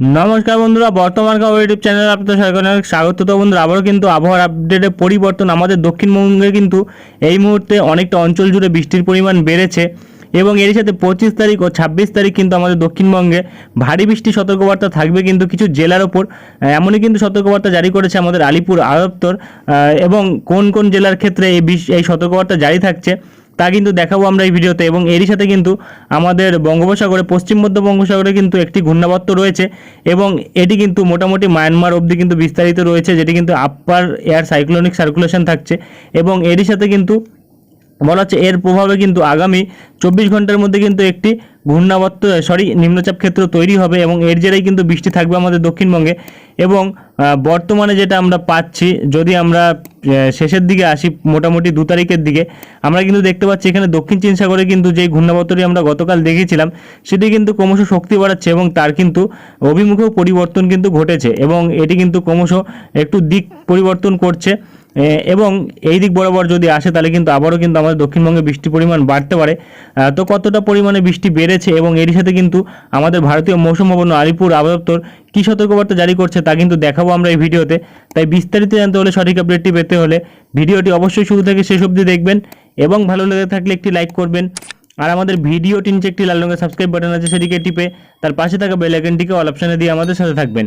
নমস্কার বন্ধুরা, বর্তমান খবর ইউটিউব চ্যানেলে আপনাদের অনেক স্বাগত। তো বন্ধুরা, আবারও কিন্তু আবহাওয়ার আপডেটের পরিবর্তন আমাদের দক্ষিণবঙ্গে কিন্তু এই মুহূর্তে অনেকটা অঞ্চল জুড়ে বৃষ্টির পরিমাণ বেড়েছে এবং এর সাথে পঁচিশ তারিখ ও ছাব্বিশ তারিখ কিন্তু আমাদের দক্ষিণবঙ্গে ভারী বৃষ্টি সতর্কবার্তা থাকবে কিন্তু কিছু জেলার ওপর। এমনই কিন্তু সতর্কবার্তা জারি করেছে আমাদের আলিপুর আদপ্তর। এবং কোন কোন জেলার ক্ষেত্রে এই এই সতর্কবার্তা জারি থাকছে তা কিন্তু দেখাবো আমরা এই ভিডিওতে এবং এরই সাথে কিন্তু আমাদের বঙ্গোপসাগরে, পশ্চিম মধ্য বঙ্গোপসাগরে কিন্তু একটি ঘূর্ণাবর্ত রয়েছে এবং এটি কিন্তু মোটামুটি মায়ানমার অবধি কিন্তু বিস্তারিত রয়েছে, যেটি কিন্তু আপার এয়ার সাইক্লোনিক সার্কুলেশন থাকছে এবং এরই সাথে কিন্তু বলা হচ্ছে এর প্রভাবে কিন্তু আগামী চব্বিশ ঘণ্টার মধ্যে কিন্তু একটি ঘূর্ণাবর্ত সরি নিম্নচাপ ক্ষেত্র তৈরি হবে এবং এর জেরেই কিন্তু বৃষ্টি থাকবে আমাদের দক্ষিণবঙ্গে। এবং বর্তমানে যেটা আমরা পাচ্ছি, যদি আমরা শেষের দিকে আসি মোটামুটি দু তারিখের দিকে, আমরা কিন্তু দেখতে পাচ্ছি এখানে দক্ষিণ চীন সাগরে কিন্তু যে ঘূর্ণাবর্তটি আমরা গতকাল দেখেছিলাম, সেটি কিন্তু ক্রমশ শক্তি বাড়াচ্ছে এবং তার কিন্তু অভিমুখেও পরিবর্তন কিন্তু ঘটেছে এবং এটি কিন্তু ক্রমশ একটু দিক পরিবর্তন করছে। এবং এই দিক বরাবর যদি আসে, তাহলে কিন্তু আবারও কিন্তু আমাদের দক্ষিণবঙ্গে বৃষ্টির পরিমাণ বাড়তে পারে। তো কতটা পরিমাণে বৃষ্টি বেড়েছে এবং এরই সাথে কিন্তু আমাদের ভারতীয় মৌসুম ভবন আলিপুর আবদপ্তর কী সতর্কবার্তা জারি করছে তা কিন্তু দেখাবো আমরা এই ভিডিওতে। তাই বিস্তারিত জানতে হলে সঠিক আপডেটটি পেতে হলে ভিডিওটি অবশ্যই শুরু থেকে শেষ অবধি দেখবেন এবং ভালো লেগে থাকলে একটি লাইক করবেন। আর আমাদের ভিডিওটি নিচে একটি লাল রঙের সাবস্ক্রাইব বাটন আছে সেটিকে টিপে তার পাশে থাকা বেল আইকনটিকে অল অপশানে দিয়ে আমাদের সাথে থাকবেন।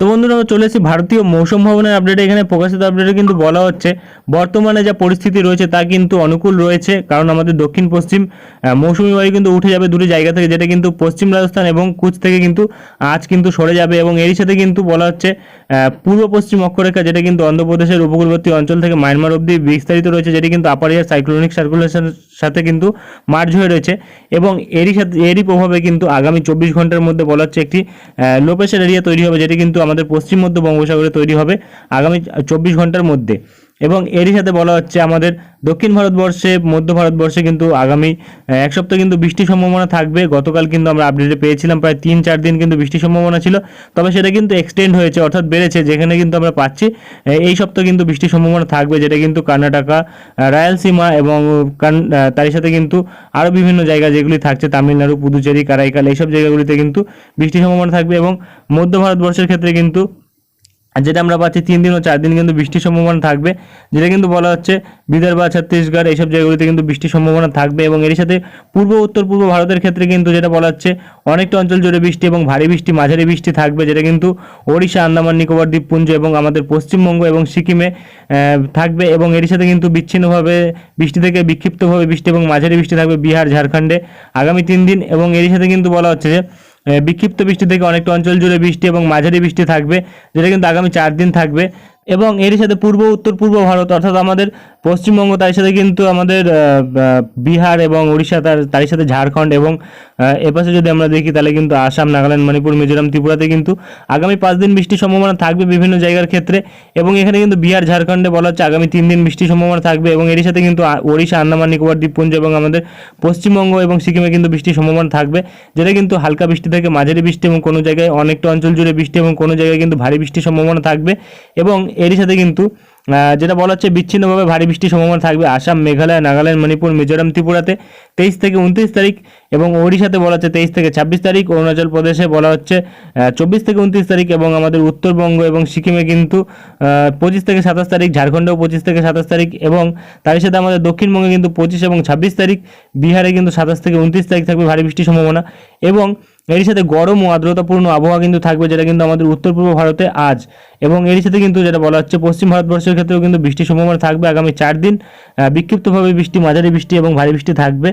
তো বন্ধুরা, আমরা চলে এসেছি ভারতীয় মৌসুম ভবনের আপডেটে এখানে প্রকাশিত আপডেটে কিন্তু বলা হচ্ছে, বর্তমানে যা পরিস্থিতি রয়েছে তা কিন্তু অনুকূল রয়েছে, কারণ আমাদের দক্ষিণ পশ্চিম মৌসুমী বায়ু কিন্তু উঠে যাবে দুটি জায়গা থেকে, যেটা কিন্তু পশ্চিম রাজস্থান এবং কুচ থেকে কিন্তু আজ কিন্তু সরে যাবে এবং এরই সাথে কিন্তু বলা হচ্ছে পূর্ব পশ্চিম অক্ষরেখা, যেটা কিন্তু অন্ধ্রপ্রদেশের উপকূলবর্তী অঞ্চল থেকে মায়ানমার অবধি বিস্তারিত রয়েছে, যেটি কিন্তু আপার এয়ার সাইক্লোনিক সার্কুলেশনের সাথে কিন্তু মার্জ হয়ে রয়েছে এবং এরই সাথে, এরই প্রভাবে কিন্তু আগামী চব্বিশ ঘণ্টার মধ্যে বলা হচ্ছে একটি লো প্রেশার এরিয়া তৈরি হবে, যেটি কিন্তু আমাদের পশ্চিম মধ্য বঙ্গোপসাগরে তৈরি হবে আগামী চব্বিশ ঘণ্টার মধ্যে। এবং এরই সাথে বলা হচ্ছে আমাদের দক্ষিণ ভারতবর্ষে, মধ্য ভারতবর্ষে কিন্তু আগামী এক সপ্তাহ কিন্তু বৃষ্টির সম্ভাবনা থাকবে। গতকাল কিন্তু আমরা আপডেটে পেয়েছিলাম, প্রায় তিন চার দিন কিন্তু বৃষ্টির সম্ভাবনা ছিল। তবে সেটা কিন্তু এক্সটেন্ড হয়েছে, অর্থাৎ বেড়েছে, যেখানে কিন্তু আমরা পাচ্ছি। এই সপ্তাহ কিন্তু বৃষ্টির সম্ভাবনা থাকবে, যেটা কিন্তু কর্ণাটকা রায়ালসীমা এবং তারই সাথে কিন্তু আরও বিভিন্ন জায়গা যেগুলি থাকছে, তামিলনাড়ু, পুদুচেরি, কারাইকাল, এইসব জায়গাগুলিতে কিন্তু বৃষ্টির সম্ভাবনা থাকবে এবং মধ্য ভারতবর্ষের ক্ষেত্রে কিন্তু যেটা আমরা পাচ্ছি তিন দিন ও চার দিন কিন্তু বৃষ্টির সম্ভাবনা থাকবে। যেটা কিন্তু বলা হচ্ছে বিদর্ভ, ছত্তিশগড় এইসব জায়গাগুলিতে কিন্তু বৃষ্টির সম্ভাবনা থাকবে এবং এর সাথে পূর্ব, উত্তর, পূর্ব ভারতের ক্ষেত্রে কিন্তু যেটা বলা হচ্ছে অনেকটা অঞ্চল জুড়ে বৃষ্টি এবং ভারী বৃষ্টি, মাঝারি বৃষ্টি থাকবে, যেটা কিন্তু ওড়িশা, আন্দামান, নিকোবর, দ্বীপপুঞ্জ এবং আমাদের পশ্চিমবঙ্গ এবং সিকিমে থাকবে এবং এর সাথে কিন্তু বিচ্ছিন্নভাবে বৃষ্টি থেকে বিক্ষিপ্তভাবে বৃষ্টি এবং মাঝারি বৃষ্টি থাকবে বিহার, ঝাড়খণ্ডে আগামী তিন দিন এবং এর সাথে কিন্তু বলা হচ্ছে যে বিক্ষিপ্ত বৃষ্টি থেকে অনেকটা অঞ্চল জুড়ে বৃষ্টি এবং মাঝারি বৃষ্টি থাকবে, যেটা কিন্তু আগামী চার দিন থাকবে। এবং এর সাথে পূর্ব, উত্তর, পূর্ব ভারত, অর্থাৎ আমাদের পশ্চিমবঙ্গ, তার সাথে কিন্তু আমাদের বিহার এবং উড়িষ্যা তার তার সাথে ঝাড়খণ্ড এবং এপাশে যদি আমরা দেখি তাহলে কিন্তু আসাম, নাগাল্যান্ড, মণিপুর, মিজোরাম, ত্রিপুরাতে কিন্তু আগামী পাঁচ দিন বৃষ্টির সম্ভাবনা থাকবে বিভিন্ন জায়গার ক্ষেত্রে এবং এখানে কিন্তু বিহার, ঝাড়খণ্ডে বলা হচ্ছে আগামী তিন দিন বৃষ্টির সম্ভাবনা থাকবে এবং এর সাথে কিন্তু ওড়িশা, আন্দামান, নিকোবর, দ্বীপপুঞ্জ এবং আমাদের পশ্চিমবঙ্গ এবং সিকিমে কিন্তু বৃষ্টির সম্ভাবনা থাকবে, যেটা কিন্তু হালকা বৃষ্টি থেকে মাঝারি বৃষ্টি এবং কোনো জায়গায় অনেকটা অঞ্চল জুড়ে বৃষ্টি এবং কোনো জায়গায় কিন্তু ভারী বৃষ্টির সম্ভাবনা থাকবে এবং এরই সাথে কিন্তু যেটা বলা হচ্ছে বিচ্ছিন্নভাবে ভারী বৃষ্টির সম্ভাবনা থাকবে আসাম, মেঘালয়, নাগাল্যান্ড, মণিপুর, মিজোরাম, ত্রিপুরাতে তেইশ থেকে উনত্রিশ তারিখ এবং ওড়িশাতে বলা হচ্ছে তেইশ থেকে ছাব্বিশ তারিখ, অরুণাচল প্রদেশে বলা হচ্ছে চব্বিশ থেকে উনত্রিশ তারিখ এবং আমাদের উত্তরবঙ্গ এবং সিকিমে কিন্তু পঁচিশ থেকে সাতাশ তারিখ, ঝাড়খণ্ডেও পঁচিশ থেকে সাতাশ তারিখ এবং তারই সাথে আমাদের দক্ষিণবঙ্গে কিন্তু পঁচিশ এবং ছাব্বিশ তারিখ, বিহারে কিন্তু সাতাশ থেকে উনত্রিশ তারিখ থাকবে ভারী বৃষ্টির সম্ভাবনা এবং এর সাথে গরম ও আর্দ্রতাপূর্ণ আবহাওয়া কিন্তু থাকবে, যেটা কিন্তু আমাদের উত্তর পূর্ব ভারতে আজ। এবং এর সাথে কিন্তু যেটা বলা হচ্ছে, পশ্চিম ভারতবর্ষের ক্ষেত্রেও কিন্তু বৃষ্টির সম্ভাবনা থাকবে আগামী চার দিন। বিক্ষিপ্তভাবে বৃষ্টি, মাঝারি বৃষ্টি এবং ভারী বৃষ্টি থাকবে।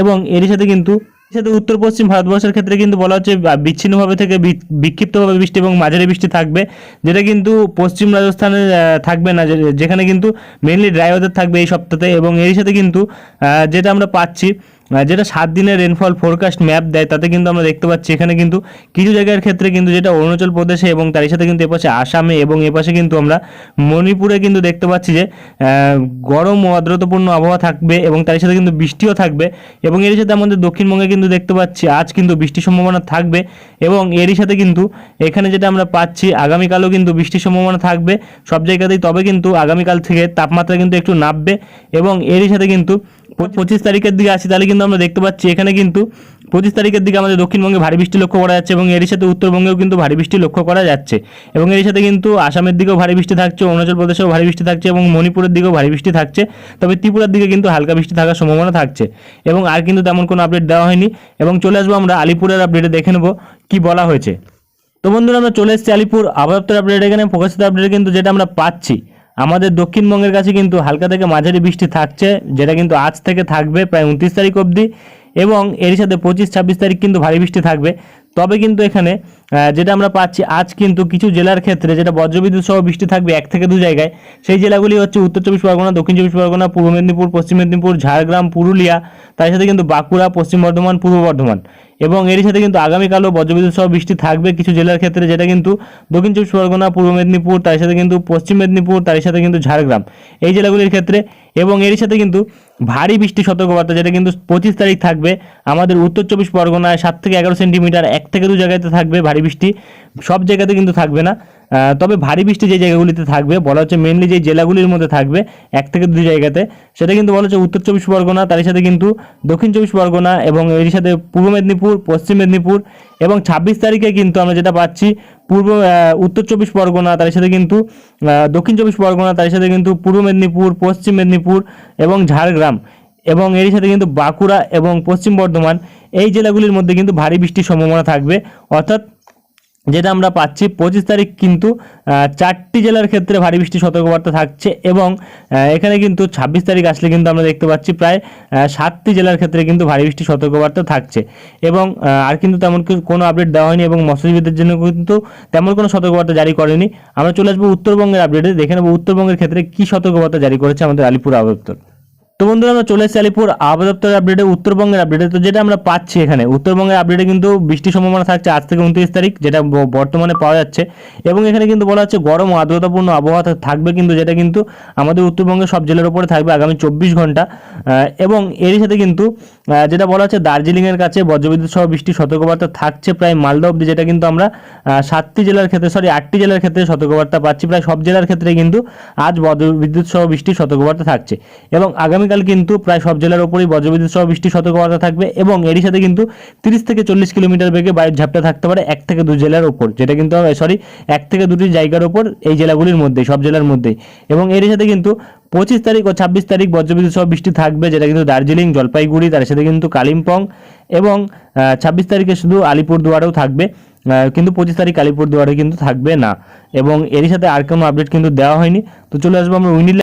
এবং এর সাথে কিন্তু সাথে উত্তর পশ্চিম ভারতবর্ষের ক্ষেত্রে কিন্তু বলা হচ্ছে বিচ্ছিন্নভাবে থেকে বিক্ষিপ্তভাবে বৃষ্টি এবং মাঝারি বৃষ্টি থাকবে, যেটা কিন্তু পশ্চিম রাজস্থানে থাকবে না। যেখানে কিন্তু মেনলি ড্রাই ওয়েদার থাকবে এই সপ্তাহে এবং এর সাথে কিন্তু যেটা আমরা পাচ্ছি যেটা সাত দিনের রেনফল ফোরকাস্ট ম্যাপ দেয়, তাতে কিন্তু আমরা দেখতে পাচ্ছি এখানে কিন্তু কিছু জায়গার ক্ষেত্রে কিন্তু যেটা অরুণাচল প্রদেশে এবং তারই সাথে কিন্তু এপাশে আসামে এবং এপাশে কিন্তু আমরা মণিপুরে কিন্তু দেখতে পাচ্ছি যে গরম ও আর্দ্রতাপূর্ণ আবহাওয়া থাকবে এবং তার সাথে কিন্তু বৃষ্টিও থাকবে এবং এর সাথে আমাদের দক্ষিণবঙ্গে কিন্তু দেখতে পাচ্ছি আজ কিন্তু বৃষ্টির সম্ভাবনা থাকবে এবং এরই সাথে কিন্তু এখানে যেটা আমরা পাচ্ছি আগামীকালও কিন্তু বৃষ্টির সম্ভাবনা থাকবে। সব জায়গাতেই তবে কিন্তু আগামীকাল থেকে তাপমাত্রা কিন্তু একটু নামবে এবং এরই সাথে কিন্তু পঁচিশ তারিখের দিকে আসি, তাহলে কিন্তু আমরা দেখতে পাচ্ছি, এখানে কিন্তু পঁচিশ তারিখের দিকে আমাদের দক্ষিণবঙ্গে ভারী বৃষ্টি লক্ষ্য করা যাচ্ছে এবং এরই সাথে উত্তরবঙ্গেও কিন্তু ভারী বৃষ্টি লক্ষ্য করা যাচ্ছে এবং এর সাথে কিন্তু আসামের দিকেও ভারী বৃষ্টি থাকছে, অরুণাচল প্রদেশেও ভারী বৃষ্টি থাকছে এবং মণিপুরের দিকেও ভারী বৃষ্টি থাকছে, তবে ত্রিপুরার দিকে কিন্তু হালকা বৃষ্টি থাকার সম্ভাবনা থাকছে এবং আর কিন্তু তেমন কোনো আপডেট দেওয়া হয়নি এবং চলে আসব আমরা আলিপুরের আপডেটে দেখে নেব কি বলা হয়েছে। তো বন্ধুরা, আমরা চলে এসেছি আলিপুর, আবহাওয়া আপডেট এখানে, প্রকাশিত আপডেট কিন্তু যেটা আমরা পাচ্ছি আমাদের দক্ষিণবঙ্গের কাছে কিন্তু হালকা থেকে মাঝারি বৃষ্টি থাকছে, যেটা কিন্তু আজ থেকে থাকবে প্রায় উনত্রিশ তারিখ অবধি এবং এর সাথে পঁচিশ ছাব্বিশ তারিখ কিন্তু ভারী বৃষ্টি থাকবে। তবে কিন্তু এখানে যেটা আমরা পাচ্ছি আজ কিন্তু কিছু জেলার ক্ষেত্রে যেটা বজ্রবিদ্যুৎ সহ বৃষ্টি থাকবে এক থেকে দু জায়গায়, সেই জেলাগুলি হচ্ছে উত্তর চব্বিশ পরগনা, দক্ষিণ চব্বিশ পরগনা, পূর্ব মেদিনীপুর, পশ্চিম মেদিনীপুর, ঝাড়গ্রাম, পুরুলিয়া, তার সাথে কিন্তু বাঁকুড়া, পশ্চিম বর্ধমান, পূর্ব বর্ধমান। এবং এরই সাথে কিন্তু আগামীকালও বজ্রবিদ্যুৎ সহ বৃষ্টি থাকবে কিছু জেলার ক্ষেত্রে, যেটা কিন্তু দক্ষিণ চব্বিশ পরগনা, পূর্ব মেদিনীপুর, তার সাথে কিন্তু পশ্চিম মেদিনীপুর, তার সাথে কিন্তু ঝাড়গ্রাম। এই জেলাগুলির ক্ষেত্রে এবং এরই সাথে কিন্তু ভারী বৃষ্টি সতর্কবার্তা, যেটা কিন্তু পঁচিশ তারিখ থাকবে। আমাদের উত্তর চব্বিশ পরগনায় সাত থেকে এগারো সেন্টিমিটার, এক থেকে দু জায়গাতে থাকবে ভারী বৃষ্টি। সব জায়গাতে কিন্তু থাকবে না। তবে ভারী বৃষ্টি যে জায়গাগুলিতে থাকবে, বলা হচ্ছে মেনলি যে জেলাগুলির মধ্যে থাকবে, এক থেকে দু জায়গাতে, সেটা কিন্তু বলা হচ্ছে উত্তর চব্বিশ পরগনা, তার সাথে কিন্তু দক্ষিণ চব্বিশ পরগনা এবং এর সাথে পূর্ব মেদিনীপুর, পশ্চিম মেদিনীপুর এবং ছাব্বিশ তারিখে কিন্তু আমরা যেটা পাচ্ছি, পূর্ব উত্তর চব্বিশ পরগনা, তার সাথে কিন্তু দক্ষিণ চব্বিশ পরগনা, তার সাথে কিন্তু পূর্ব মেদিনীপুর, পশ্চিম মেদিনীপুর এবং ঝাড়গ্রাম এবং এর সাথে কিন্তু বাঁকুড়া এবং পশ্চিম বর্ধমান, এই জেলাগুলির মধ্যে কিন্তু ভারী বৃষ্টির সম্ভাবনা থাকবে। অর্থাৎ যেটা আমরা পাচ্ছি পঁচিশ তারিখ কিন্তু চারটি জেলার ক্ষেত্রে ভারী বৃষ্টির সতর্কবার্তা থাকছে এবং এখানে কিন্তু ছাব্বিশ তারিখ আসলে কিন্তু আমরা দেখতে পাচ্ছি প্রায় সাতটি জেলার ক্ষেত্রে কিন্তু ভারী বৃষ্টির সতর্কবার্তা থাকছে। এবং আর কিন্তু তেমন কোনো আপডেট দেওয়া হয়নি এবং মৎস্যজীবীদের জন্য কিন্তু তেমন কোনো সতর্কবার্তা জারি করেনি। আমরা চলে আসব উত্তরবঙ্গের আপডেটে দেখে নেব উত্তরবঙ্গের ক্ষেত্রে কী সতর্কবার্তা জারি করেছে আমাদের আলিপুর আবহাওয়া দপ্তর তো বন্ধুরা, আমরা চলে এসেছি আলিপুর আবহাওয়া দপ্তরের আপডেটে উত্তরবঙ্গের আপডেটে তো যেটা আমরা পাচ্ছি এখানে, উত্তরবঙ্গের আপডেটে কিন্তু বৃষ্টির সম্ভাবনা থাকছে আজ থেকে উনত্রিশ তারিখ, যেটা বর্তমানে পাওয়া যাচ্ছে। এবং এখানে কিন্তু বলা হচ্ছে গরম ও আর্দ্রতাপূর্ণ আবহাওয়া থাকবে কিন্তু, যেটা কিন্তু আমাদের উত্তরবঙ্গের সব জেলার উপরে থাকবে আগামী চব্বিশ ঘণ্টা। এবং এরই সাথে কিন্তু যেটা বলা হচ্ছে দার্জিলিংয়ের কাছে বজ্রবিদ্যুৎ সহ বৃষ্টির সতর্কবার্তা থাকছে প্রায় মালদা অবধি, যেটা কিন্তু আমরা সাতটি জেলার ক্ষেত্রে সরি আটটি জেলার ক্ষেত্রে সতর্কবার্তা পাচ্ছি। প্রায় সব জেলার ক্ষেত্রে কিন্তু আজ বজ্রবিদ্যুৎ সহ বৃষ্টির সতর্কবার্তা থাকছে। এবং আগামীকাল কিন্তু প্রায় সব জেলার উপরেই বজ্রবিদ্যুৎ সহ বৃষ্টির সতর্কবার্তা থাকবে এবং এরই সাথে কিন্তু তিরিশ থেকে চল্লিশ কিলোমিটার বেগে বায়ুর ঝাপটা থাকতে পারে এক থেকে দু জেলার ওপর যেটা কিন্তু সরি এক থেকে দুটি জায়গার ওপর এই জেলাগুলির মধ্যে, সব জেলার মধ্যেই এবং এরই সাথে কিন্তু পঁচিশ তারিখ ও ছাব্বিশ তারিখ বজ্রবিদ্যুৎ সহ বৃষ্টি থাকবে, যেটা কিন্তু দার্জিলিং, জলপাইগুড়ি, তার সাথে কিন্তু কালিম্পং এবং ছাব্বিশ তারিখে শুধু আলিপুরদুয়ারেও থাকবে কিন্তু পঁচিশ তারিখ আলিপুরদুয়ারে কিন্তু থাকবে না। এবং এরই সাথে আর কোনো আপডেট কিন্তু দেওয়া হয়নি। তো চলে আসব আমরা উইনিল